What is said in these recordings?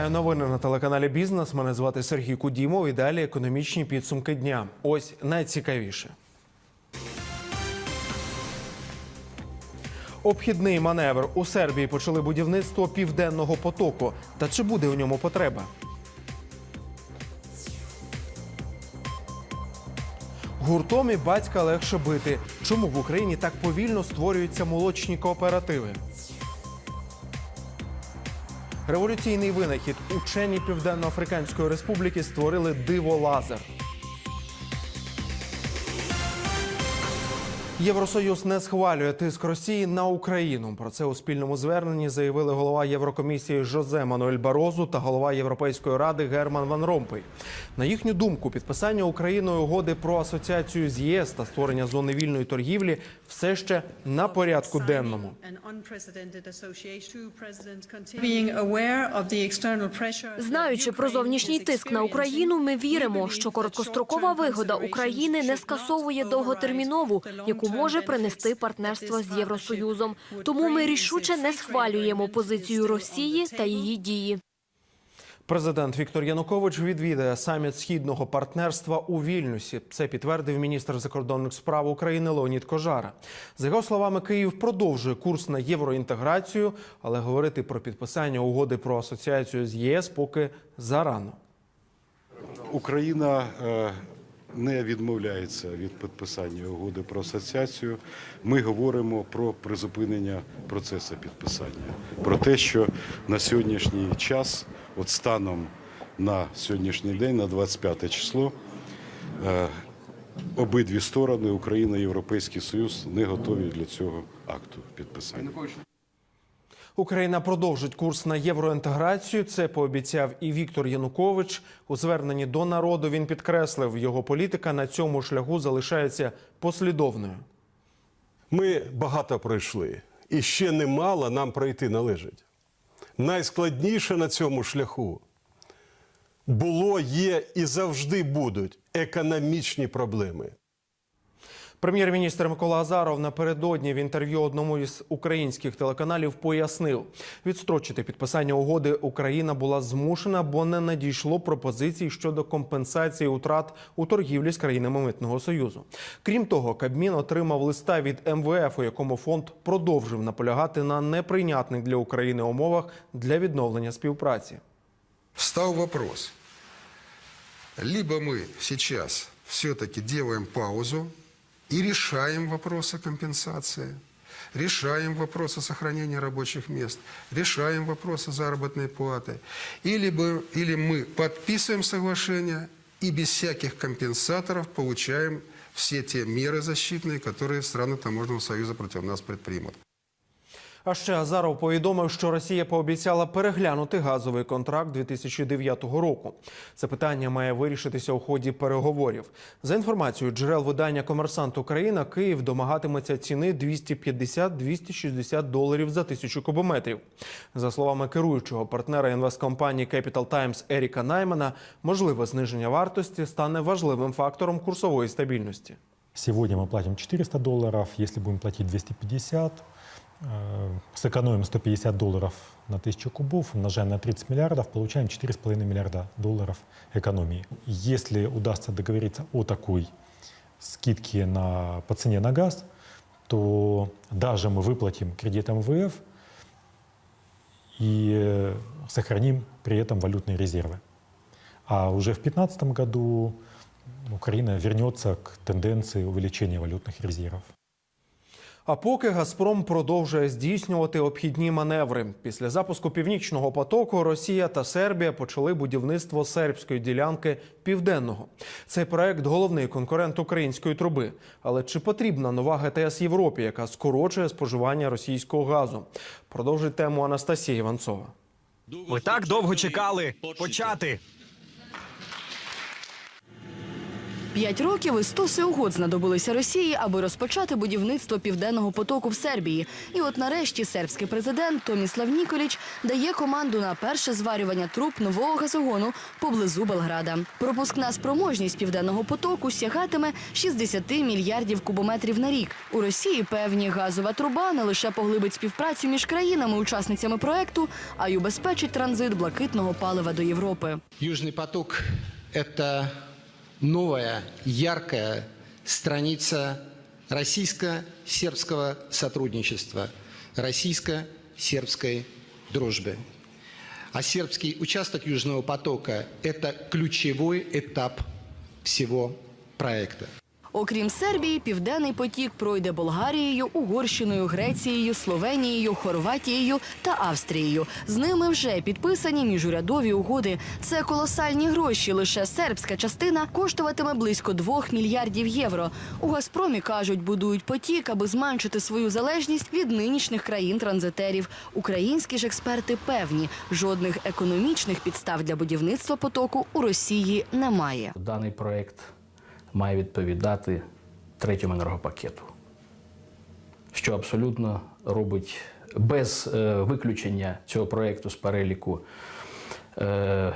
Вітаю новини на телеканалі Бізнес. Мене звати Сергій Кудімов. І далі економічні підсумки дня. Ось найцікавіше. Обхідний маневр у Сербії почали будівництво південного потоку. Та чи буде у ньому потреба? Гуртом і батька легше бити. Чому в Україні так повільно створюються молочні кооперативи? Революційний винахід учені Південно-Африканської Республіки створили диво лазер. Євросоюз не схвалює тиск Росії на Україну. Про це у спільному зверненні заявили голова Єврокомісії Жозе Мануель Барозу та голова Європейської ради Герман Ван Ромпей. На їхню думку, підписання Україною угоди про асоціацію з єС та створення зони вільної торгівлі все ще на порядку денному. Знаючи про зовнішній тиск на Україну, ми віримо, що короткострокова вигода України не скасовує довготермінову, яку може принести партнерство з Євросоюзом. Тому ми рішуче не схвалюємо позицію Росії та її дії. Президент Віктор Янукович відвідає саміт східного партнерства у Вільнюсі. Це підтвердив міністр закордонних справ України Леонід Кожара. За його словами, Київ продовжує курс на євроінтеграцію, але говорити про підписання угоди про асоціацію з ЄС поки зарано. Україна е, не відмовляється від підписання угоди про асоціацію. Ми говоримо про призупинення процесу підписання, про те, що на сьогоднішній час, от станом на сьогоднішній день, на 25 число, е, обидві сторони, Україна і Європейський Союз, не готові для цього акту підписання. Україна продовжить курс на євроінтеграцію. Це пообіцяв і Віктор Янукович. У зверненні до народу він підкреслив, його політика на цьому шляху залишається послідовною. Ми багато пройшли, і ще немало нам пройти належить. Найскладніше на цьому шляху було, є і завжди будуть економічні проблеми. Прем'єр-міністр Микола Азаров напередодні в інтерв'ю одному із українських телеканалів пояснив, відстрочити підписання угоди Україна була змушена, бо не надійшло пропозицій щодо компенсації утрат у торгівлі з країнами митного союзу. Крім того, Кабмін отримав листа від МВФ, у якому фонд продовжив наполягати на неприйнятних для України умовах для відновлення співпраці. Встал вопрос. Либо мы сейчас все-таки делаем паузу и решаем вопрос о компенсации, решаем вопрос о сохранении рабочих мест, решаем вопрос о заработной платы, или, бы, или мы подписываем соглашение и без всяких компенсаторов получаем все те меры защитные, которые страны Таможенного союза против нас предпримут. А ще Азаров повідомив, що Росія пообіцяла переглянути газовий контракт 2009 року. Це питання має вирішитися у ході переговорів. За інформацією джерел видання Комерсант Україна, Київ домагатиметься ціни 250-260 доларів за тисячу кубометрів. За словами керуючого партнера інвесткомпанії Capital Times Еріка Наймана, можливе зниження вартості стане важливим фактором курсової стабільності. Сегодня мы платим 400 долларов, если будем платить 250, э, сэкономим 150 долларов на 1000 кубов, умножаем на 30 миллиардов, получаем 4,5 миллиарда долларов экономии. Если удастся договориться о такой скидке на, по цене на газ, то даже мы выплатим кредит МВФ и э, сохраним при этом валютные резервы. А уже в 2015 году Украина вернется к тенденции увеличения валютных резервов. А поки Газпром продовжує здійснювати обхідні маневри. Після запуску північного потоку Росія та Сербія почали будівництво сербської ділянки південного. Цей проект головний конкурент української труби. Але чи потрібна нова ГТС Європі, яка скорочує споживання російського газу? Продовжить тему Анастасія Іванцова. Ви так довго чекали почати. П'ять років і стоси угод знадобилися Росії, аби розпочати будівництво південного потоку в Сербії. І от нарешті сербський президент Томіслав Ніколіч дає команду на перше зварювання труб нового газогону поблизу Белграда. Пропускна спроможність південного потоку сягатиме 60 мільярдів кубометрів на рік. У Росії певні газова труба не лише поглибить співпрацю між країнами-учасницями проекту, а й убезпечить транзит блакитного палива до Європи. Южный поток – это новая, яркая страница российско-сербского сотрудничества, российско-сербской дружбы. А сербский участок Южного потока – это ключевой этап всего проекта. Окрім Сербії, південний потік пройде Болгарією, Угорщиною, Грецією, Словенією, Хорватією та Австрією. З ними вже підписані міжурядові угоди. Це колосальні гроші. Лише сербська частина коштуватиме близько 2 мільярдів євро. У Газпромі кажуть, будують потік, аби зменшити свою залежність від нинішніх країн-транзитерів. Українські ж експерти певні, жодних економічних підстав для будівництва потоку у Росії немає. Даний проект має відповідати третьому енергопакету, що абсолютно робить без е, виключення цього проєкту з переліку е,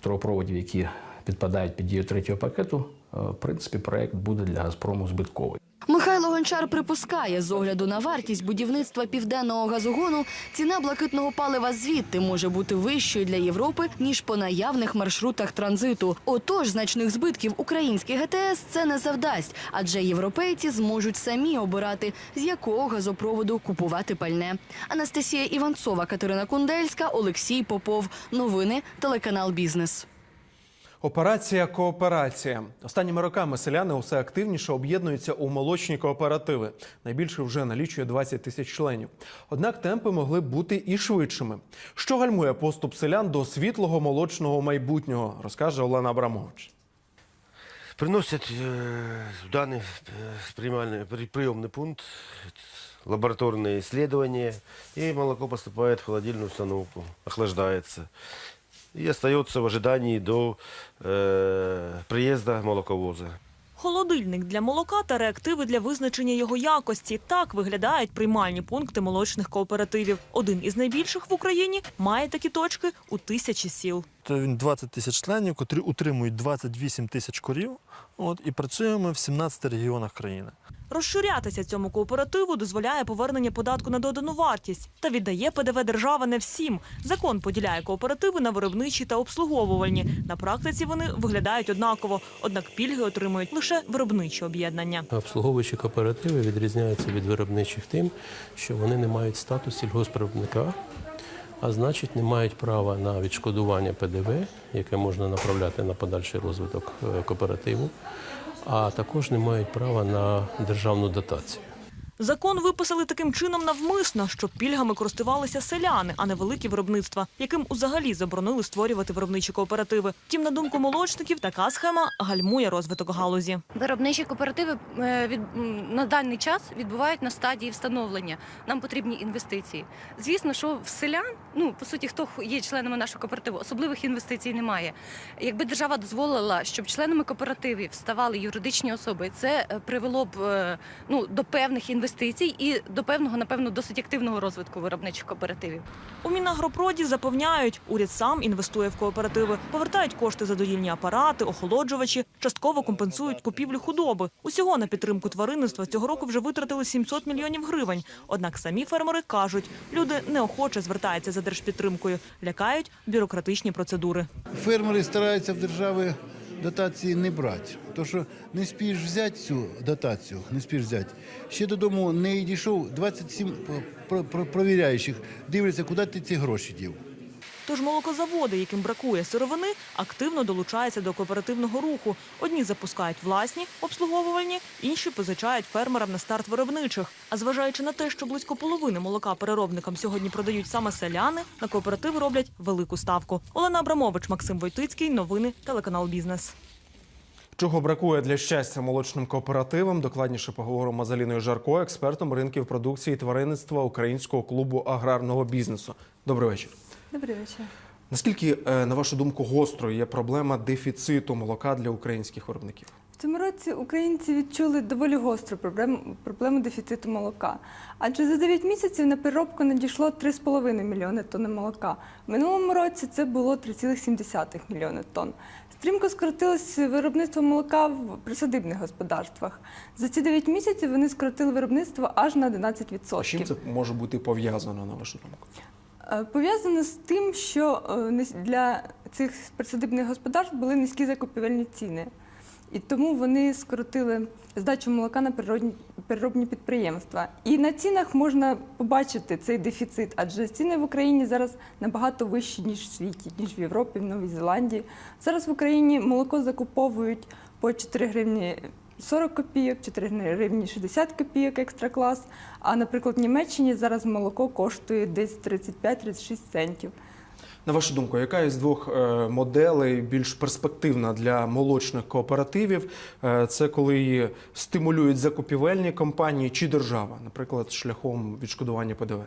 трубопроводів, які підпадають під дію третього пакету. е, В принципі, проєкт буде для Газпрому збитковий. Михайло Гончар припускає, з огляду на вартість будівництва південного газогону, ціна блакитного палива звідти може бути вищою для Європи ніж по наявних маршрутах транзиту. Отож, значних збитків український ГТС це не завдасть, адже європейці зможуть самі обирати, з якого газопроводу купувати пальне. Анастасія Іванцова, Катерина Кундельська, Олексій Попов. Новини телеканал Бізнес. Операція кооперація. Останніми роками селяни усе активніше об'єднуються у молочні кооперативи. Найбільше вже налічує 20 тисяч членів. Однак темпи могли б бути і швидшими. Що гальмує поступ селян до світлого молочного майбутнього, розкаже Олена Абрамович. Приносят э, в данный э, приемальный, при- приемный пункт лабораторные исследования, и молоко поступает в холодильную установку, охлаждается. И остается в ожидании до э, приезда молоковоза. Холодильник для молока та реактиви для визначення його якості. Так виглядають приймальні пункти молочних кооперативів. Один із найбільших в Україні має такі точки у тисячі сіл. То він 20 тисяч членів, котрі утримують 28 тисяч корів. От, і працюємо в 17 регіонах країни. Розширятися цьому кооперативу дозволяє повернення податку на додану вартість та віддає ПДВ держава не всім. Закон поділяє кооперативи на виробничі та обслуговувальні. На практиці вони виглядають однаково, однак пільги отримують лише виробничі об'єднання. Обслуговуючі кооперативи відрізняються від виробничих тим, що вони не мають статус сільгоспвиробника, а значить не мають права на відшкодування ПДВ, яке можна направляти на подальший розвиток е, кооперативу, а також не мають права на державну дотацію. Закон виписали таким чином навмисно, щоб пільгами користувалися селяни, а не великі виробництва, яким узагалі заборонили створювати виробничі кооперативи. Втім, на думку молочників, така схема гальмує розвиток галузі. Виробничі кооперативи е, від, на даний час відбувають на стадії встановлення. Нам потрібні інвестиції. Звісно, що в селян, ну по суті, хто є членами нашого кооперативу, особливих інвестицій немає. Якби держава дозволила, щоб членами кооперативів ставали юридичні особи, це е, привело б е, ну до певних інвестицій і до певного, напевно, досить активного розвитку виробничих кооперативів. У Мінагропроді запевняють, уряд сам інвестує в кооперативи, повертають кошти за доїльні апарати, охолоджувачі, частково компенсують купівлю худоби. Усього на підтримку тваринництва цього року вже витратили 700 мільйонів гривень. Однак самі фермери кажуть, люди неохоче звертаються за держпідтримкою, лякають бюрократичні процедури. Фермери стараються в держави дотації не брати. То що не спіш взяти цю дотацію, не спіш взяти. Ще додому не дійшов 27 про- про- провіряючих, дивляться, куди ти ці гроші дів. Тож молокозаводи, яким бракує сировини, активно долучаються до кооперативного руху. Одні запускають власні обслуговувальні, інші позичають фермерам на старт виробничих. А зважаючи на те, що близько половини молока переробникам сьогодні продають саме селяни, на кооперативи роблять велику ставку. Олена Абрамович, Максим Войтицький. Новини телеканал Бізнес. Чого бракує для щастя молочним кооперативам? Докладніше поговоримо з Аліною Жарко, експертом ринків продукції і тваринництва Українського клубу аграрного бізнесу. Добрий вечір. Добрий вечір. Наскільки, е, на вашу думку, гострою є проблема дефіциту молока для українських виробників? В В цьому році українці відчули доволі гостру проблему, проблему дефіциту молока. Адже за 9 місяців на переробку надійшло 3,5 мільйони тонн молока. В минулому році це було 3,7 мільйони тонн. Стрімко скоротилось виробництво молока в присадибних господарствах. За ці 9 місяців вони скоротили виробництво аж на 11%. А чим це може бути пов'язано, на вашу думку? Е, Пов'язано з тим, що е, для цих присадибних господарств були низькі закупівельні ціни. І тому вони скоротили здачу молока на переробні, переробні підприємства. І на цінах можна побачити цей дефіцит, адже ціни в Україні зараз набагато вищі, ніж в світі, ніж в Європі, в Новій Зеландії. Зараз в Україні молоко закуповують по 4 гривні 40 копійок, 4 гривні 60 копійок екстра клас. А, наприклад, в Німеччині зараз молоко коштує десь 35-36 центів. На вашу думку, яка із двох е, моделей більш перспективна для молочних кооперативів? Е, Це коли її стимулюють закупівельні компанії чи держава, наприклад, шляхом відшкодування ПДВ?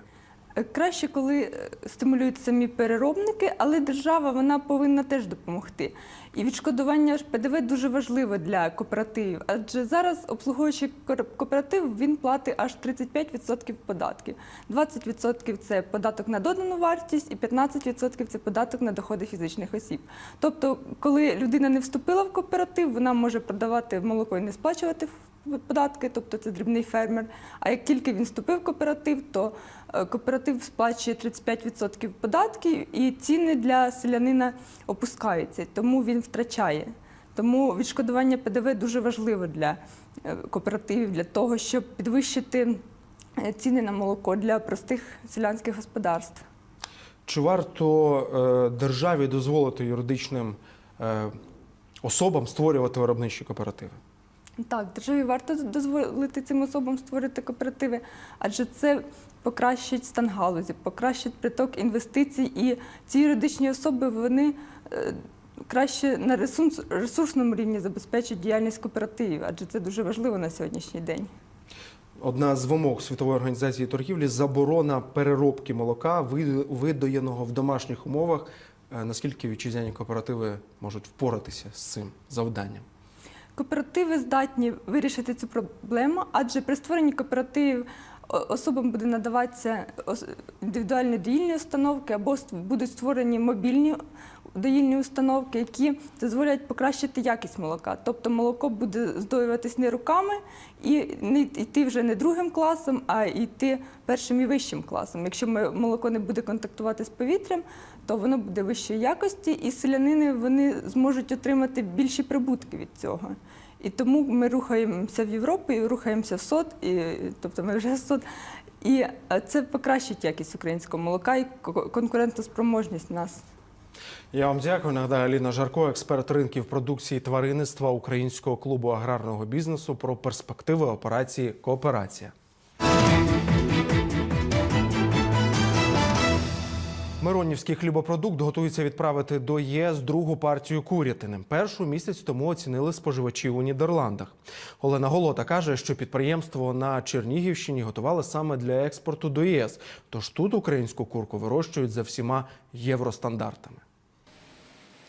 Краще, коли е, стимулюють самі переробники, але держава вона повинна теж допомогти. І відшкодування ПДВ дуже важливо для кооперативів, адже зараз обслуговуючий кооператив він платить аж 35% податків. 20% це податок на додану вартість і 15% це податок на доходи фізичних осіб. Тобто, коли людина не вступила в кооператив, вона може продавати молоко і не сплачувати податки, тобто це дрібний фермер. А як тільки він вступив в кооператив, то е, кооператив сплачує 35% податків, і ціни для селянина опускаються, тому він втрачає. Тому відшкодування ПДВ дуже важливо для е, кооперативів, для того, щоб підвищити е, ціни на молоко для простих селянських господарств. Чи варто державі дозволити юридичним особам створювати виробничі кооперативи? Так, державі варто дозволити цим особам створити кооперативи, адже це покращить стан галузі, покращить приток інвестицій, і ці юридичні особи вони е, краще на ресурс, ресурсному рівні забезпечать діяльність кооперативів, адже це дуже важливо на сьогоднішній день. Одна з вимог Світової організації торгівлі заборона переробки молока, ви- видоєного в домашніх умовах. Е, Наскільки вітчизняні кооперативи можуть впоратися з цим завданням? Кооперативи здатні вирішити цю проблему, адже при створенні кооперативів особам буде надаватися індивідуальні доїльні установки або будуть створені мобільні доїльні установки, які дозволять покращити якість молока. Тобто молоко буде здоюватись не руками і не йти вже не другим класом, а йти першим і вищим класом. Якщо молоко не буде контактувати з повітрям, то воно буде вищої якості, і селянини вони зможуть отримати більші прибутки від цього. І тому ми рухаємося в Європу і рухаємося в СОД, і, тобто ми вже в СОД. І е, це покращить якість українського молока і ко- конкурентоспроможність нас. Я вам дякую. Нагадаю, Аліна Жарко, експерт ринків продукції тваринництва Українського клубу аграрного бізнесу про перспективи операції Кооперація. Миронівський хлібопродукт готується відправити до ЄС другу партію курятини. Першу місяць тому оцінили споживачі у Нідерландах. Олена Голота каже, що підприємство на Чернігівщині готували саме для експорту до ЄС. Тож тут українську курку вирощують за всіма євростандартами.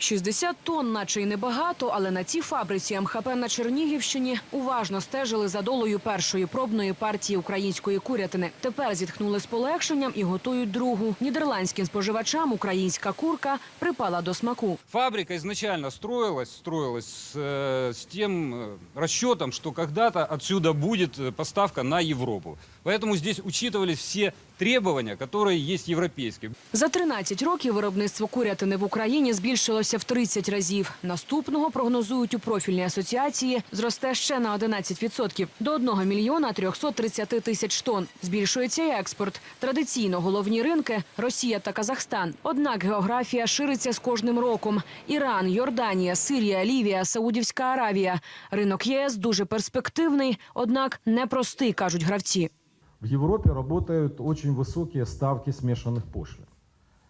60 тонн, наче й небагато, але на цій фабриці МХП на Чернігівщині уважно стежили за долою першої пробної партії української курятини. Тепер зітхнули з полегшенням і готують другу. Нідерландським споживачам українська курка припала до смаку. Фабрика изначально строилась, строилась с, э, с тем э, расчетом, что когда-то отсюда будет э, поставка на Европу. Поэтому здесь учитывались все требования, которые есть европейские. За 13 років виробництво курятини в Україні збільшилося в 30 разів. Наступного прогнозують у профільній асоціації зросте ще на 11% – до 1 мільйона 330 тисяч тонн. Збільшується і експорт. Традиційно головні ринки – Росія та Казахстан. Однак географія шириться з кожним роком. Іран, Йорданія, Сирія, Лівія, Саудівська Аравія. Ринок ЄС дуже перспективний, однак непростий, кажуть гравці. В Европе работают очень высокие ставки смешанных пошлин.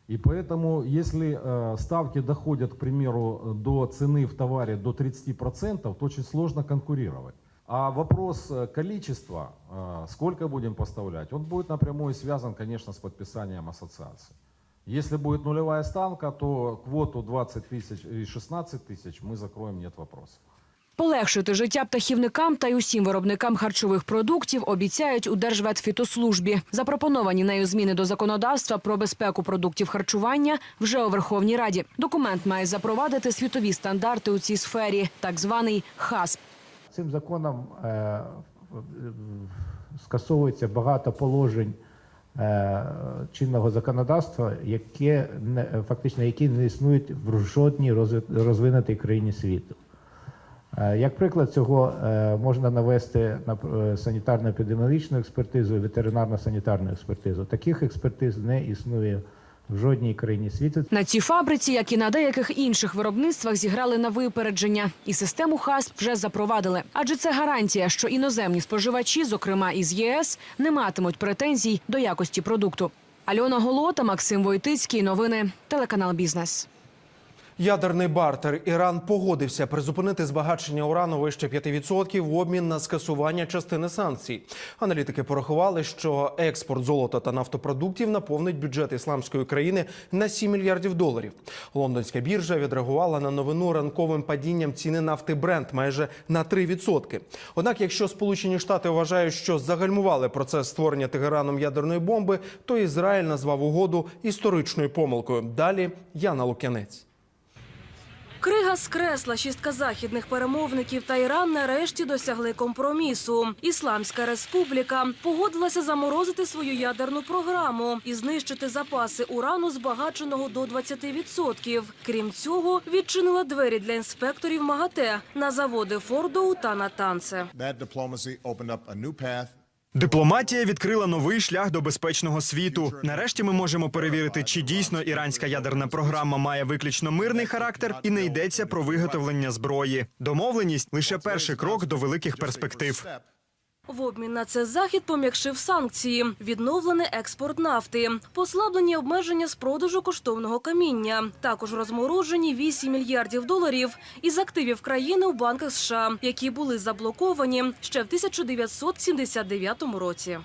И поэтому, если э, ставки доходят, к примеру, до цены в товаре до 30%, то очень сложно конкурировать. А вопрос э, количества, э, сколько будем поставлять, он будет напрямую связан, конечно, с подписанием ассоциации. Если будет нулевая ставка, то квоту 20 тысяч и 16 тысяч мы закроем, нет вопросов. Полегшити життя птахівникам та й усім виробникам харчових продуктів обіцяють у Держветфітослужбі. Запропоновані нею зміни до законодавства про безпеку продуктів харчування вже у Верховній Раді. Документ має запровадити світові стандарти у цій сфері, так званий ХАСП. Цим законом е, скасовується багато положень е, чинного законодавства, яке не, фактично які не існують в жодній розви- розвинутій країні світу. Е, Як приклад цього е, можна навести на е, санітарно-епідеміологічну експертизу і ветеринарно-санітарну експертизу. Таких експертиз не існує в жодній країні світу. На цій фабриці, як і на деяких інших виробництвах, зіграли на випередження, і систему ХАСП вже запровадили. Адже це гарантія, що іноземні споживачі, зокрема із ЄС, не матимуть претензій до якості продукту. Альона Голота, Максим Войтицький. Новини телеканал Бізнес. Ядерний бартер Іран погодився призупинити збагачення урану вище 5% в обмін на скасування частини санкцій. Аналітики порахували, що експорт золота та нафтопродуктів наповнить бюджет ісламської країни на 7 мільярдів доларів. Лондонська біржа відреагувала на новину ранковим падінням ціни нафти Брент майже на 3%. Однак, якщо Сполучені Штати вважають, що загальмували процес створення Тегераном ядерної бомби, то Ізраїль назвав угоду історичною помилкою. Далі Яна Лук'янець. Крига скресла шістка західних перемовників та Іран нарешті досягли компромісу. Ісламська республіка погодилася заморозити свою ядерну програму і знищити запаси урану, збагаченого до 20%. Крім цього, відчинила двері для інспекторів МАГАТЕ на заводи Фордоу та Натанце. That Дипломатія відкрила новий шлях до безпечного світу. Нарешті ми можемо перевірити, чи дійсно іранська ядерна програма має виключно мирний характер і не йдеться про виготовлення зброї. Домовленість лише перший крок до великих перспектив. В обмін на це захід пом'якшив санкції, відновлений експорт нафти, послаблені обмеження з продажу коштовного каміння. Також розморожені 8 мільярдів доларів із активів країни у банках США, які були заблоковані ще в 1979 році.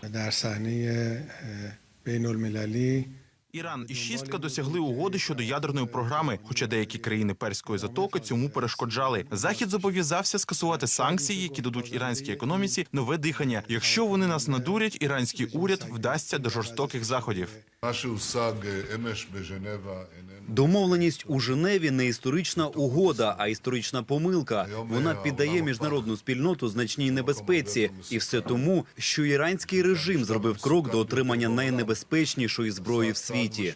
Іран і шістка досягли угоди щодо ядерної програми, хоча деякі країни перської затоки цьому перешкоджали. Захід зобов'язався скасувати санкції, які дадуть іранській економіці нове дихання. Якщо вони нас надурять, іранський уряд вдасться до жорстоких заходів. Домовленість у Женеві не історична угода, а історична помилка. Вона піддає міжнародну спільноту значній небезпеці, і все тому, що іранський режим зробив крок до отримання найнебезпечнішої зброї в світі.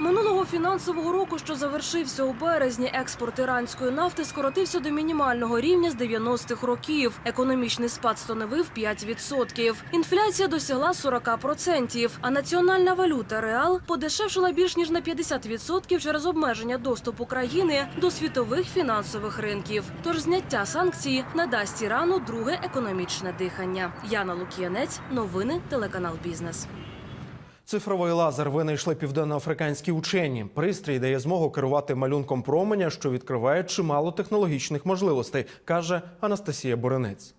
Минулого фінансового року, що завершився у березні, експорт іранської нафти скоротився до мінімального рівня з 90-х років. Економічний спад становив 5%. Інфляція досягла 40%, А національна валюта реал подешевшила більш ніж на 50% через обмеження доступу країни до світових фінансових ринків. Тож зняття санкцій надасть Ірану друге економічне дихання. Яна Лук'янець, новини, телеканал Бізнес. Цифровий лазер винайшли південноафриканські учені. Пристрій дає змогу керувати малюнком променя, що відкриває чимало технологічних можливостей, каже Анастасія Боренець.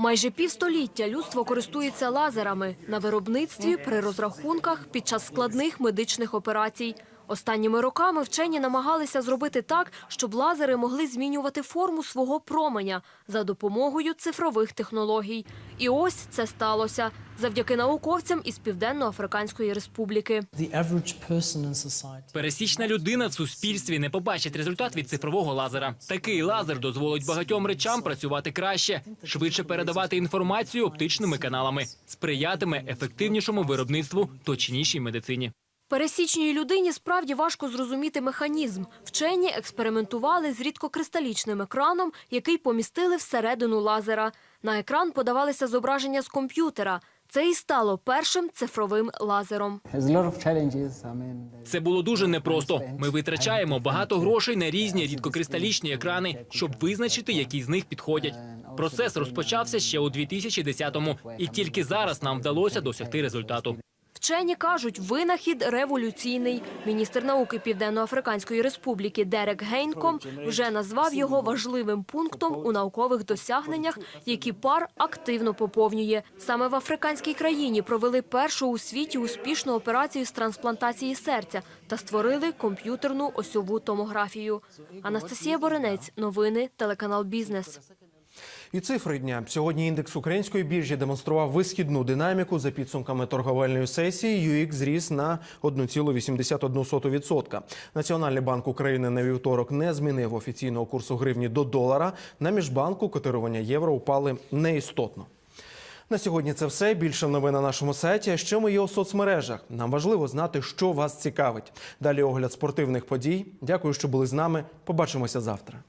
Майже півстоліття людство користується лазерами на виробництві, при розрахунках, під час складних медичних операцій. Останніми роками вчені намагалися зробити так, щоб лазери могли змінювати форму свого променя за допомогою цифрових технологій. І ось це сталося завдяки науковцям із Південно-Африканської Республіки. Пересічна людина в суспільстві не побачить результат від цифрового лазера. Такий лазер дозволить багатьом речам працювати краще, швидше передавати інформацію оптичними каналами, сприятиме ефективнішому виробництву, точнішій медицині. Пересічній людині справді важко зрозуміти механізм. Вчені експериментували з рідкокристалічним екраном, який помістили всередину лазера. На екран подавалися зображення з комп'ютера. Це і стало першим цифровим лазером. Це було дуже непросто. Ми витрачаємо багато грошей на різні рідкокристалічні екрани, щоб визначити, які з них підходять. Процес розпочався ще у 2010-му, і тільки зараз нам вдалося досягти результату. Вчені кажуть, винахід революційний. Міністр науки Південно-Африканської Республіки Дерек Гейнком вже назвав його важливим пунктом у наукових досягненнях, які пар активно поповнює. Саме в африканській країні провели першу у світі успішну операцію з трансплантації серця та створили комп'ютерну осьову томографію. Анастасія Боренець, новини, телеканал Бізнес. І цифри дня. Сьогодні індекс української біржі демонстрував висхідну динаміку за підсумками торговельної сесії. UX зріс на 1,81%. Національний банк України на вівторок не змінив офіційного курсу гривні до долара. На міжбанку котирування євро упали неістотно. На сьогодні це все. Більше новин на нашому сайті. А ще ми є у соцмережах. Нам важливо знати, що вас цікавить. Далі огляд спортивних подій. Дякую, що були з нами. Побачимося завтра.